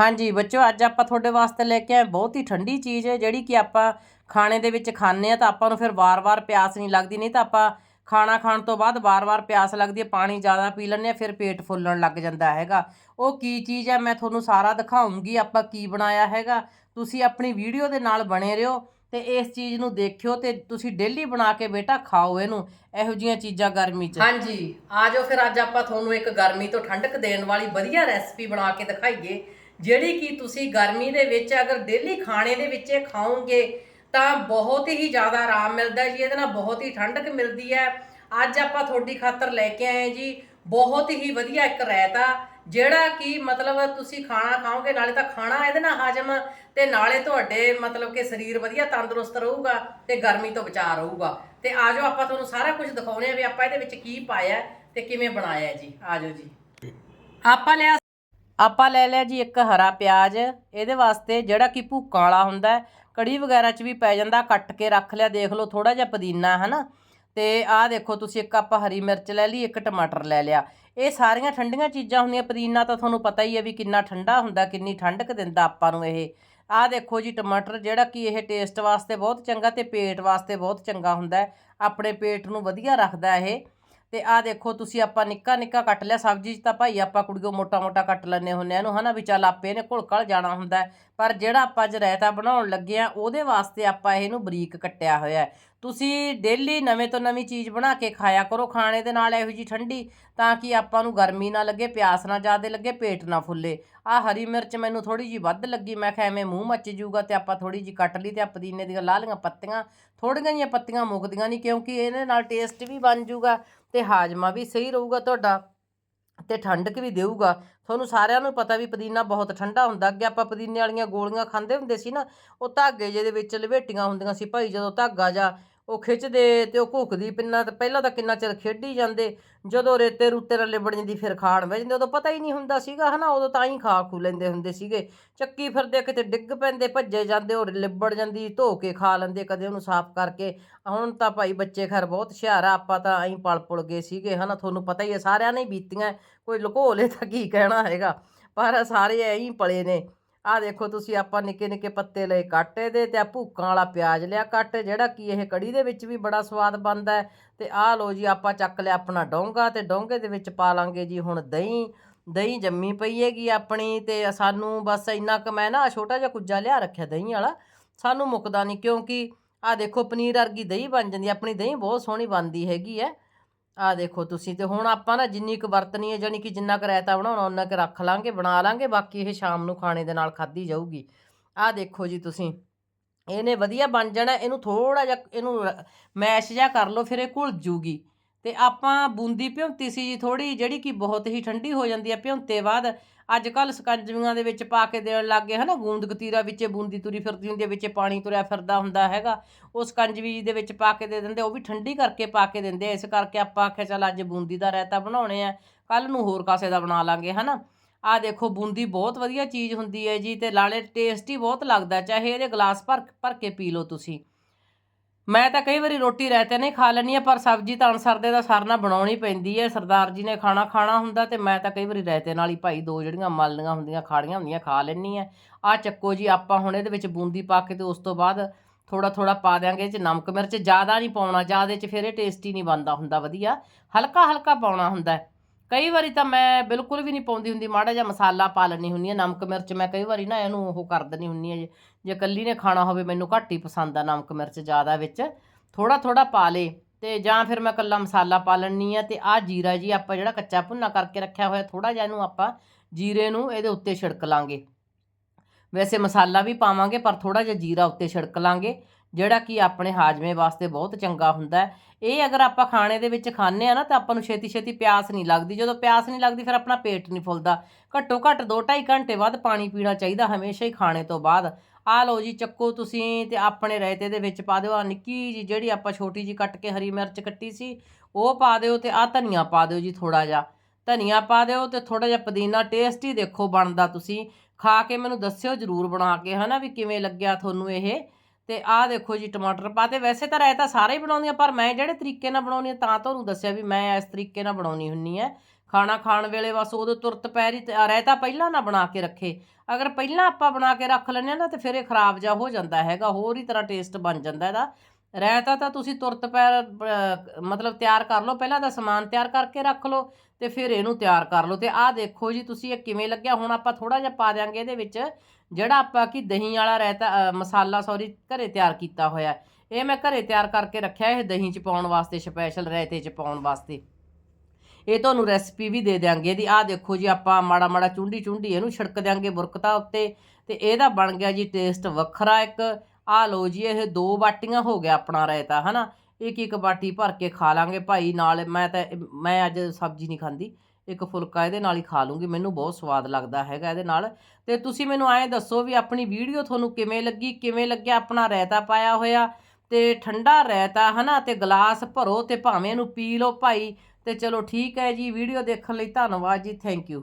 ਹਾਂਜੀ ਬੱਚੋ ਅੱਜ ਆਪਾਂ ਤੁਹਾਡੇ ਵਾਸਤੇ ਲੈ ਕੇ ਆਏ ਬਹੁਤ ਹੀ ਠੰਡੀ ਚੀਜ਼ ਹੈ, ਜਿਹੜੀ ਕਿ ਆਪਾਂ ਖਾਣੇ ਦੇ ਵਿੱਚ ਖਾਂਦੇ ਆ ਤਾਂ ਆਪਾਂ ਨੂੰ ਫਿਰ ਵਾਰ-ਵਾਰ ਪਿਆਸ ਨਹੀਂ ਲੱਗਦੀ, ਨਹੀਂ ਤਾਂ ਆਪਾਂ ਖਾਣਾ ਖਾਣ ਤੋਂ ਬਾਅਦ ਵਾਰ-ਵਾਰ ਪਿਆਸ ਲੱਗਦੀ ਹੈ, ਪਾਣੀ ਜ਼ਿਆਦਾ ਪੀ ਲੈਂਦੇ ਆ ਫਿਰ ਪੇਟ ਫੁੱਲਣ ਲੱਗ ਜਾਂਦਾ ਹੈਗਾ। ਉਹ ਕੀ ਚੀਜ਼ ਹੈ, ਮੈਂ ਤੁਹਾਨੂੰ ਸਾਰਾ ਦਿਖਾਉਂਗੀ, ਆਪਾਂ ਕੀ ਬਣਾਇਆ ਹੈਗਾ। ਤੁਸੀਂ ਆਪਣੀ ਵੀਡੀਓ ਦੇ ਨਾਲ ਬਣੇ ਰਹੋ ਤੇ ਇਸ ਚੀਜ਼ ਨੂੰ ਦੇਖਿਓ ਤੇ ਤੁਸੀਂ ਡੇਲੀ ਬਣਾ ਕੇ ਬੇਟਾ ਖਾਓ ਇਹਨੂੰ, ਇਹੋ ਜੀਆਂ ਚੀਜ਼ਾਂ ਗਰਮੀ 'ਚ। ਹਾਂਜੀ ਆਜੋ ਫਿਰ ਅੱਜ ਆਪਾਂ ਤੁਹਾਨੂੰ ਇੱਕ ਗਰਮੀ ਤੋਂ ਠੰਡਕ ਦੇਣ ਵਾਲੀ ਵਧੀਆ ਰੈਸਪੀ ਬਣਾ ਕੇ ਦਿਖਾਈਏ। ਜਿਹੜੀ ਕਿ ਤੁਸੀਂ ਗਰਮੀ ਦੇ ਵਿੱਚ ਅਗਰ ਡੇਲੀ ਖਾਣੇ ਦੇ ਵਿੱਚ ਇਹ ਖਾਓਗੇ, ਤਾਂ ਬਹੁਤ ਹੀ ਜ਼ਿਆਦਾ ਆਰਾਮ ਮਿਲਦਾ ਜੀ, ਇਹਦੇ ਨਾਲ ਬਹੁਤ ਹੀ ਠੰਡਕ ਮਿਲਦੀ ਹੈ। ਅੱਜ ਆਪਾਂ ਤੁਹਾਡੀ ਖਾਤਰ ਲੈ ਕੇ ਆਏ ਜੀ, ਬਹੁਤ ਹੀ ਵਧੀਆ ਇੱਕ ਰਾਇਤਾ, ਜਿਹੜਾ ਕਿ ਮਤਲਬ ਤੁਸੀਂ ਖਾਣਾ ਖਾਓਗੇ, ਨਾਲੇ ਤਾਂ ਖਾਣਾ ਇਹਦੇ ਨਾਲ ਹਾਜ਼ਮ ਤੇ ਨਾਲੇ ਤੁਹਾਡੇ ਮਤਲਬ ਕਿ ਸਰੀਰ ਵਧੀਆ ਤੰਦਰੁਸਤ ਰਹੂਗਾ ਤੇ ਗਰਮੀ ਤੋਂ ਬਚਾ ਰਹੂਗਾ। ਤੇ ਆਜੋ ਆਪਾਂ ਤੁਹਾਨੂੰ ਸਾਰਾ ਕੁਝ ਦਿਖਾਉਣੇ ਆ ਵੀ ਆਪਾਂ ਇਹਦੇ ਵਿੱਚ ਕੀ ਪਾਇਆ ਹੈ ਤੇ ਕਿਵੇਂ ਬਣਾਇਆ ਹੈ ਜੀ। ਆਜੋ ਜੀ। ਆਪਾਂ ਲਿਆ ਆਪਾਂ ਲੈ ਲਿਆ ਜੀ ਇੱਕ ਹਰਾ ਪਿਆਜ਼। ਇਹਦੇ ਵਾਸਤੇ ਜਿਹੜਾ ਕਿ ਭੂਕਾਂ ਵਾਲਾ ਹੁੰਦਾ ਕੜੀ ਵਗੈਰਾ 'ਚ ਵੀ ਪੈ ਜਾਂਦਾ, ਕੱਟ ਕੇ ਰੱਖ ਲਿਆ, ਦੇਖ ਲਓ ਥੋੜਾ ਜਿਹਾ ਪੁਦੀਨਾ ਹੈ ਨਾ ਤੇ ਆਹ ਦੇਖੋ ਤੁਸੀਂ ਇੱਕ ਆਪਾਂ ਹਰੀ ਮਿਰਚ ਲੈ ਲਈ, ਇੱਕ ਟਮਾਟਰ ਲੈ ਲਿਆ। ਇਹ ਸਾਰੀਆਂ ਠੰਡੀਆਂ ਚੀਜ਼ਾਂ ਹੁੰਦੀਆਂ, ਪੁਦੀਨਾ ਤਾਂ ਤੁਹਾਨੂੰ ਪਤਾ ਹੀ ਹੈ ਵੀ ਕਿੰਨਾ ਠੰਡਾ ਹੁੰਦਾ, ਕਿੰਨੀ ਠੰਡਕ ਦਿੰਦਾ ਆਪਾਂ ਨੂੰ ਇਹ। ਆਹ ਦੇਖੋ ਜੀ ਟਮਾਟਰ, ਜਿਹੜਾ ਕਿ ਇਹ ਟੇਸਟ ਵਾਸਤੇ ਬਹੁਤ ਚੰਗਾ ਤੇ ਪੇਟ ਵਾਸਤੇ ਬਹੁਤ ਚੰਗਾ ਹੁੰਦਾ ਆਪਣੇ ਪੇਟ ਨੂੰ ਵਧੀਆ ਰੱਖਦਾ ਇਹ। ਤੇ ਆਹ ਦੇਖੋ, ਤੁਸੀਂ ਆਪਾਂ ਨਿੱਕਾ ਨਿੱਕਾ ਕੱਟ ਲਿਆ, ਸਬਜ਼ੀ 'ਚ ਤਾਂ ਭਾਈ ਆਪਾਂ ਕੁੜੀਓ ਮੋਟਾ ਮੋਟਾ ਕੱਟ ਲੈਨੇ ਹੁੰਨੇ ਆ। ਇਹਨੂੰ ਹਨਾ ਵੀ ਚੱਲ ਆਪੇ ਨੇ ਘੁਲਕਲ ਜਾਣਾ ਹੁੰਦਾ ਪਰ ਜਿਹੜਾ ਆਪਾਂ ਅੱਜ ਰਾਇਤਾ ਬਣਾਉਣ ਲੱਗੇ ਆ, ਉਹਦੇ ਵਾਸਤੇ ਆਪਾਂ ਇਹਨੂੰ ਬਰੀਕ ਕੱਟਿਆ ਹੋਇਆ ਤੁਸੀਂ ਡੇਲੀ ਨਵੇਂ ਤੋਂ ਨਵੀਂ ਚੀਜ਼ ਬਣਾ ਕੇ ਖਾਇਆ ਕਰੋ ਖਾਣੇ ਦੇ ਨਾਲ ਇਹੋ ਜੀ ਠੰਡੀ, ਤਾਂ ਕਿ ਆਪਾਂ ਨੂੰ ਗਰਮੀ ਨਾ ਲੱਗੇ, ਪਿਆਸ ਨਾ ਜ਼ਿਆਦਾ ਲੱਗੇ, ਪੇਟ ਨਾ ਫੁੱਲੇ। ਆ ਹਰੀ ਮਿਰਚ ਮੈਨੂੰ ਥੋੜੀ ਜੀ ਵੱਧ ਲੱਗੀ, ਮੈਂ ਕਿਹਾ ਐਵੇਂ ਮੂੰਹ ਮੱਚ ਜੂਗਾ ਤੇ ਆਪਾਂ ਥੋੜੀ ਜੀ ਕੱਟ ਲਈ ਤੇ ਆ ਪੁਦੀਨੇ ਦੀਆਂ ਲਾਹ ਲਈਆਂ ਪੱਤੀਆਂ। ਥੋੜੀਆਂ ਜਿਹੀਆਂ ਪੱਤੀਆਂ ਮੁੱਕਦੀਆਂ ਨਹੀਂ ਕਿਉਂਕਿ ਇਹਦੇ ਨਾਲ ਟੇਸਟ ਵੀ ਬਣ ਜੂਗਾ ਤੇ ਹਾਜ਼ਮਾ ਵੀ ਸਹੀ ਰਹੂਗਾ ਤੁਹਾਡਾ ਤੇ ਠੰਡਕ ਵੀ ਦੇਊਗਾ। ਤੁਹਾਨੂੰ ਸਾਰਿਆਂ ਨੂੰ ਪਤਾ ਵੀ ਪੁਦੀਨਾ ਬਹੁਤ ਠੰਡਾ ਹੁੰਦਾ। ਅੱਗੇ ਆਪਾਂ ਪੁਦੀਨੇ ਵਾਲੀਆਂ ਗੋਲੀਆਂ ਖਾਂਦੇ ਹੁੰਦੇ ਸੀ ਨਾ, ਉਹ ਧਾਗੇ ਜਿਹਦੇ ਵਿੱਚ ਲਵੇਟੀਆਂ ਹੁੰਦੀਆਂ ਸੀ, ਭਾਈ ਜਦੋਂ ਧਾਗਾ ਜਾ ਉਹ ਖਿੱਚਦੇ ਤੇ ਉਹ ਘੁੱਕਦੀ, ਪਿੰਨਾ ਤੇ ਪਹਿਲਾਂ ਤਾਂ ਕਿੰਨਾ ਚਿਰ ਖੇਡੀ ਜਾਂਦੇ, ਜਦੋਂ ਰੇਤੇ ਰੂਤੇ ਨਾਲ ਲਿਬੜ ਜਾਂਦੀ, ਫਿਰ ਖਾਣ ਬਹਿ ਜਾਂਦੇ, ਉਦੋਂ ਪਤਾ ਹੀ ਨਹੀਂ ਹੁੰਦਾ ਸੀਗਾ, ਹਨਾ, ਉਦੋਂ ਤਾਂ ਹੀ ਖਾ ਖੂ ਲੈਂਦੇ ਹੁੰਦੇ ਸੀਗੇ। ਚੱਕੀ ਫਿਰਦੇ ਕਿਤੇ ਡਿੱਗ ਪੈਂਦੇ, ਭੱਜੇ ਜਾਂਦੇ, ਉਹ ਲਿਬੜ ਜਾਂਦੀ, ਧੋ ਕੇ ਖਾ ਲੈਂਦੇ, ਕਦੇ ਉਹਨੂੰ ਸਾਫ਼ ਕਰਕੇ। ਹੁਣ ਤਾਂ ਭਾਈ ਬੱਚੇ ਖੈਰ ਬਹੁਤ ਹੁਸ਼ਿਆਰ ਆ, ਆਪਾਂ ਤਾਂ ਐਂ ਪਲ ਪੁਲ ਗਏ ਸੀਗੇ, ਹਨਾ, ਤੁਹਾਨੂੰ ਪਤਾ ਹੀ ਹੈ ਸਾਰਿਆਂ ਨੇ ਬੀਤੀਆਂ, ਕੋਈ ਲੁਕੋ ਲੇ ਤਾਂ ਕੀ ਕਹਿਣਾ ਹੈਗਾ, ਪਰ ਸਾਰੇ ਐਂ ਹੀ ਪਲੇ ਨੇ। ਆਹ ਦੇਖੋ ਤੁਸੀਂ ਆਪਾਂ ਨਿੱਕੇ ਨਿੱਕੇ ਪੱਤੇ ਲਏ ਕੱਟ ਦੇ ਤੇ ਆ ਭੂਕਾਂ ਵਾਲਾ ਪਿਆਜ਼ ਲਿਆ ਕੱਟ, ਜਿਹੜਾ ਕਿ ਇਹ ਕੜੀ ਦੇ ਵਿੱਚ ਵੀ ਬੜਾ ਸਵਾਦ ਬਣਦਾ ਹੈ। ਤੇ ਆਹ ਲੋ ਜੀ ਆਪਾਂ ਚੱਕ ਲਿਆ ਆਪਣਾ ਡੋਂਗਾ ਤੇ ਡੋਂਗੇ ਦੇ ਵਿੱਚ ਪਾ ਲਾਂਗੇ ਜੀ ਹੁਣ ਦਹੀਂ ਦਹੀਂ ਜੰਮੀ ਪਈ ਹੈਗੀ ਆਪਣੀ ਤੇ ਸਾਨੂੰ ਬਸ ਇੰਨਾ ਕੁ ਮੈਂ ਨਾ ਛੋਟਾ ਜਿਹਾ ਕੁੱਜਾ ਲਿਆ ਰੱਖਿਆ ਦਹੀਂ ਵਾਲਾ, ਸਾਨੂੰ ਮੁੱਕਦਾ ਨਹੀਂ ਕਿਉਂਕਿ ਆਹ ਦੇਖੋ ਪਨੀਰ ਵਰਗੀ ਦਹੀਂ ਬਣ ਜਾਂਦੀ ਆਪਣੀ ਦਹੀਂ ਬਹੁਤ ਸੋਹਣੀ ਬਣਦੀ ਹੈਗੀ ਹੈ। ਆਹ ਦੇਖੋ ਤੁਸੀਂ ਤੇ ਹੁਣ ਆਪਾਂ ਨਾ ਜਿੰਨੀ ਕੁ ਵਰਤਣੀ ਹੈ ਜਾਨੀ ਕਿ ਜਿੰਨਾ ਕੁ ਰਾਇਤਾ ਬਣਾਉਣਾ ਉਹਨਾਂ ਕੁ ਰੱਖ ਲਾਂਗੇ, ਬਣਾ ਲਾਂਗੇ, ਬਾਕੀ ਇਹ ਸ਼ਾਮ ਨੂੰ ਖਾਣੇ ਦੇ ਨਾਲ ਖਾਧੀ ਜਾਊਗੀ। ਆਹ ਦੇਖੋ ਜੀ ਤੁਸੀਂ, ਇਹਨੇ ਵਧੀਆ ਬਣ ਜਾਣਾ, ਇਹਨੂੰ ਥੋੜਾ ਜਿਹਾ, ਇਹਨੂੰ ਮੈਸ਼ ਜਿਹਾ ਕਰ ਲਓ, ਫਿਰ ਇਹ ਘੁਲ ਜੂਗੀ। ਤੇ ਆਪਾਂ ਬੂੰਦੀ ਭਿਉਂਤੀ ਸੀ ਜੀ ਥੋੜੀ ਜਿਹੜੀ ਕਿ ਬਹੁਤ ਹੀ ਠੰਡੀ ਹੋ ਜਾਂਦੀ ਹੈ ਭਿਉਂਤੇ ਬਾਅਦ। ਅੱਜ ਕੱਲ ਸਕੰਜਵੀਆਂ ਦੇ ਵਿੱਚ ਪਾ ਕੇ ਦੇਣ ਲੱਗ ਗਏ, ਹਨਾ? ਗੂੰਦ ਕਤੀਰਾ ਵਿੱਚ ਬੂੰਦੀ ਤੁਰੀ ਫਿਰਦੀ ਹੁੰਦੀ ਹੈ, ਵਿੱਚ ਪਾਣੀ ਤੁਰਿਆ ਫਿਰਦਾ ਹੁੰਦਾ ਹੈਗਾ। ਉਹ ਸਕੰਜਵੀ ਦੇ ਵਿੱਚ ਪਾ ਕੇ ਦੇ ਦਿੰਦੇ, ਉਹ ਵੀ ਠੰਡੀ ਕਰਕੇ ਪਾ ਕੇ ਦਿੰਦੇ ਆ। ਇਸ ਕਰਕੇ ਆਪਾਂ ਆਖਿਆ, ਚੱਲ ਅੱਜ ਬੂੰਦੀ ਦਾ ਰਾਇਤਾ ਬਣਾਉਣੇ ਆ। ਕੱਲ ਨੂੰ ਹੋਰ ਕਾਸੇ ਦਾ ਬਣਾ ਲਾਂਗੇ, ਹਨਾ? ਆ ਦੇਖੋ, ਬੂੰਦੀ ਬਹੁਤ ਵਧੀਆ ਚੀਜ਼ ਹੁੰਦੀ ਹੈ ਜੀ, ਤੇ ਨਾਲੇ ਟੇਸਟੀ ਬਹੁਤ ਲੱਗਦਾ, ਚਾਹੇ ਇਹਦੇ ਗਲਾਸ ਭਰ ਭਰ ਕੇ ਪੀ ਲਓ ਤੁਸੀਂ। ਮੈਂ ਤਾਂ ਕਈ ਵਾਰੀ ਰੋਟੀ ਰਾਇਤੇ ਨਹੀਂ ਖਾ ਲੈਣੀ ਆ ਪਰ ਸਬਜ਼ੀ ਤਾਂ ਅਣਸਰਦੇ ਦਾ ਸਰਨਾ ਬਣਾਉਣੀ ਪੈਂਦੀ ਹੈ। ਸਰਦਾਰ ਜੀ ਨੇ ਖਾਣਾ ਖਾਣਾ ਹੁੰਦਾ ਤੇ ਮੈਂ ਤਾਂ ਕਈ ਵਾਰੀ ਰਾਇਤੇ ਨਾਲ ਹੀ ਭਾਈ ਦੋ ਜਿਹੜੀਆਂ ਮਲਨੀਆਂ ਹੁੰਦੀਆਂ, ਖਾੜੀਆਂ ਹੁੰਦੀਆਂ ਖਾ ਲੈਣੀ ਆ ਆ ਚੱਕੋ ਜੀ, ਆਪਾਂ ਹੁਣ ਇਹਦੇ ਵਿੱਚ ਬੂੰਦੀ ਪਾ ਕੇ ਤੇ ਉਸ ਤੋਂ ਬਾਅਦ ਥੋੜਾ ਥੋੜਾ ਪਾ ਦਿਆਂਗੇ ਇਹ ਚ ਨਮਕ ਮਿਰਚ, ਜ਼ਿਆਦਾ ਨਹੀਂ ਪਾਉਣਾ, ਜ਼ਿਆਦਾ ਚ ਫਿਰ ਇਹ ਟੇਸਟੀ ਨਹੀਂ ਬਣਦਾ ਹੁੰਦਾ, ਵਧੀਆ। ਹਲਕਾ ਹਲਕਾ ਪਾਉਣਾ ਹੁੰਦਾ ਕਈ ਵਾਰੀ ਤਾਂ ਮੈਂ ਬਿਲਕੁਲ ਵੀ ਨਹੀਂ ਪਾਉਂਦੀ ਹੁੰਦੀ, ਮਾੜਾ ਜਿਹਾ ਮਸਾਲਾ ਪਾ ਲੈਣੀ ਹੁੰਦੀ ਹੈ, ਨਮਕ ਮਿਰਚ ਮੈਂ ਕਈ ਵਾਰੀ ਨਾ ਇਹਨੂੰ ਉਹ ਕਰ ਦਿੰਦੀ ਹੁੰਦੀ ਹੈ ਜੇ ਜੇ ਇਕੱਲੀ ਨੇ ਖਾਣਾ ਹੋਵੇ ਮੈਨੂੰ ਘੱਟ ਹੀ ਪਸੰਦ ਆ ਨਮਕ ਮਿਰਚ ਜ਼ਿਆਦਾ ਵਿੱਚ। ਥੋੜਾ ਥੋੜਾ ਪਾ ਲੇ ਤੇ ਜਾਂ ਫਿਰ ਮੈਂ ਕੱਲਾ ਮਸਾਲਾ ਪਾ ਲੈਣੀ ਆ ਤੇ ਆਹ ਜੀਰਾ ਜੀ ਆਪਾਂ ਜਿਹੜਾ ਕੱਚਾ ਭੁੰਨਾ ਕਰਕੇ ਰੱਖਿਆ ਹੋਇਆ ਥੋੜਾ ਜਿਹਾ ਇਹਨੂੰ ਆਪਾਂ ਜੀਰੇ ਨੂੰ ਇਹਦੇ ਉੱਤੇ ਛਿੜਕ ਲਾਂਗੇ। ਵੈਸੇ ਮਸਾਲਾ ਵੀ ਪਾਵਾਂਗੇ ਪਰ ਥੋੜਾ ਜਿਹਾ ਜੀਰਾ ਉੱਤੇ ਛਿੜਕ ਲਾਂਗੇ ਜਿਹੜਾ ਕਿ ਆਪਣੇ ਹਾਜਮੇ ਵਾਸਤੇ ਬਹੁਤ ਚੰਗਾ ਹੁੰਦਾ ਇਹ ਅਗਰ ਆਪਾਂ ਖਾਣੇ ਦੇ ਵਿੱਚ ਖਾਂਦੇ ਆ ਨਾ, ਤਾਂ ਆਪਾਂ ਨੂੰ ਛੇਤੀ ਛੇਤੀ ਪਿਆਸ ਨਹੀਂ ਲੱਗਦੀ। ਜਦੋਂ ਪਿਆਸ ਨਹੀਂ ਲੱਗਦੀ, ਫਿਰ ਆਪਣਾ ਪੇਟ ਨਹੀਂ ਫੁੱਲਦਾ। ਘੱਟੋ ਘੱਟ 2-2.5 ਘੰਟੇ ਬਾਅਦ ਪਾਣੀ ਪੀਣਾ ਚਾਹੀਦਾ, ਹਮੇਸ਼ਾ ਹੀ ਖਾਣੇ ਤੋਂ ਬਾਅਦ। ਆ ਲਓ ਜੀ, ਚੱਕੋ ਤੁਸੀਂ ਤੇ ਆਪਣੇ ਰਾਇਤੇ ਦੇ ਵਿੱਚ ਪਾ ਦਿਓ। ਆ ਨਿੱਕੀ ਜੀ ਜਿਹੜੀ ਆਪਾਂ ਛੋਟੀ ਜੀ ਕੱਟ ਕੇ ਹਰੀ ਮਿਰਚ ਕੱਟੀ ਸੀ, ਉਹ ਪਾ ਦਿਓ ਤੇ ਆ ਧਨੀਆ ਪਾ ਦਿਓ ਜੀ ਥੋੜਾ ਜਿਹਾ। ਧਨੀਆ ਪਾ ਦਿਓ ਤੇ ਥੋੜਾ ਜਿਹਾ ਪੁਦੀਨਾ ਟੇਸਟੀ ਦੇਖੋ ਬਣਦਾ ਤੁਸੀਂ। ਖਾ ਕੇ ਮੈਨੂੰ ਦੱਸਿਓ ਜਰੂਰ ਬਣਾ ਕੇ, ਹਨਾ, ਵੀ ਕਿਵੇਂ ਲੱਗਿਆ ਤੁਹਾਨੂੰ ਇਹ? ਤੇ ਆਹ ਦੇਖੋ ਜੀ ਟਮਾਟਰ ਪਾਤੇ ਵੈਸੇ ਤਾਂ ਰਾਇਤਾ ਸਾਰੇ ਹੀ ਬਣਾਉਂਦੀ ਬਣਾਉਂਦੀਆਂ, ਪਰ ਮੈਂ ਜਿਹੜੇ ਤਰੀਕੇ ਨਾਲ ਬਣਾਉਣੀ ਆ ਤਾਂ ਤੁਹਾਨੂੰ ਦੱਸਿਆ ਵੀ ਮੈਂ ਇਸ ਤਰੀਕੇ ਨਾਲ ਬਣਾਉਣੀ ਹੁੰਨੀ ਹੈ। ਖਾਣਾ ਖਾਣ ਵੇਲੇ ਬਸ ਉਦੋਂ ਤੁਰਤ ਪੈਰ ਹੀ ਤੇ- ਰਾਇਤਾ ਪਹਿਲਾਂ ਨਾ ਬਣਾ ਕੇ ਰੱਖੇ। ਅਗਰ ਪਹਿਲਾਂ ਆਪਾਂ ਬਣਾ ਕੇ ਰੱਖ ਲੈਂਦੇ ਹਾਂ ਨਾ ਤੇ ਫਿਰ ਇਹ ਖਰਾਬ ਜਾ ਹੋ ਜਾਂਦਾ ਹੈਗਾ, ਹੋਰ ਹੀ ਤਰ੍ਹਾਂ ਟੇਸਟ ਬਣ ਜਾਂਦਾ ਇਹਦਾ। ਰਾਇਤਾ ਤਾਂ ਤੁਸੀਂ ਤੁਰਤ ਪੈਰ ਮਤਲਬ ਤਿਆਰ ਕਰ ਲਓ। ਪਹਿਲਾਂ ਤਾਂ ਸਮਾਨ ਤਿਆਰ ਕਰਕੇ ਰੱਖ ਲਓ ਤੇ ਫਿਰ ਇਹਨੂੰ ਤਿਆਰ ਕਰ ਲਓ। ਤੇ ਆਹ ਦੇਖੋ ਜੀ, ਤੁਸੀਂ ਇਹ ਕਿਵੇਂ ਲੱਗਿਆ? ਹੁਣ ਆਪਾਂ ਥੋੜਾ ਜਿਹਾ ਪਾ ਦਿਆਂਗੇ ਇਹਦੇ ਵਿੱਚ, ਜਿਹੜਾ ਆਪਾਂ ਕੀ ਦਹੀਂ ਵਾਲਾ ਰਾਇਤਾ ਮਸਾਲਾ ਸੌਰੀ ਘਰੇ ਤਿਆਰ ਕੀਤਾ ਹੋਇਆ। ਇਹ ਮੈਂ ਘਰੇ ਤਿਆਰ ਕਰਕੇ ਰੱਖਿਆ, ਇਹ ਦਹੀਂ ਚ ਪਾਉਣ ਵਾਸਤੇ ਸਪੈਸ਼ਲ ਰਾਇਤੇ ਚ ਪਾਉਣ ਵਾਸਤੇ। ਇਹ ਤੁਹਾਨੂੰ ਰੈਸਪੀ ਵੀ ਦੇ ਦਿਆਂਗੇ ਇਹਦੀ। ਆਹ ਦੇਖੋ ਜੀ, ਆਪਾਂ ਮਾੜਾ ਮਾੜਾ ਚੁੰਡੀ ਚੁੰਡੀ ਇਹਨੂੰ ਛਿੜਕ ਦਿਆਂਗੇ ਬੁਰਕਤਾ ਉੱਤੇ ਤੇ ਇਹਦਾ ਬਣ ਗਿਆ ਜੀ ਟੇਸਟ ਵੱਖਰਾ ਇੱਕ। ਆ ਲਓ ਜੀ, ਇਹ ਦੋ ਬਾਟੀਆਂ ਹੋ ਗਿਆ ਆਪਣਾ ਰਾਇਤਾ, ਹਨਾ? ਇੱਕ ਇੱਕ ਬਾਟੀ ਭਰ ਕੇ ਖਾ ਲਾਂਗੇ ਭਾਈ, ਨਾਲ ਮੈਂ ਤਾਂ, ਮੈਂ ਅੱਜ ਸਬਜ਼ੀ ਨਹੀਂ ਖਾਂਦੀ, ਇੱਕ ਫੁਲਕਾ ਇਹਦੇ ਨਾਲ ਹੀ ਖਾ ਲੂੰਗੀ, ਮੈਨੂੰ ਬਹੁਤ ਸਵਾਦ ਲੱਗਦਾ ਹੈਗਾ ਇਹਦੇ ਨਾਲ। ਤੇ ਤੁਸੀਂ ਮੈਨੂੰ ਐਂ ਦੱਸੋ ਵੀ ਆਪਣੀ ਵੀਡੀਓ ਤੁਹਾਨੂੰ ਕਿਵੇਂ ਲੱਗੀ, ਕਿਵੇਂ ਲੱਗਿਆ ਆਪਣਾ ਰਾਇਤਾ ਪਾਇਆ ਹੋਇਆ? ਤੇ ਠੰਡਾ ਰਾਇਤਾ, ਹਨਾ? ਤੇ ਗਲਾਸ ਭਰੋ ਤੇ ਭਾਵੇਂ ਇਹਨੂੰ ਪੀ ਲਓ ਭਾਈ। ਤੇ ਚਲੋ ਠੀਕ ਹੈ ਜੀ, ਵੀਡੀਓ ਦੇਖਣ ਲਈ ਧੰਨਵਾਦ ਜੀ ਥੈਂਕ ਯੂ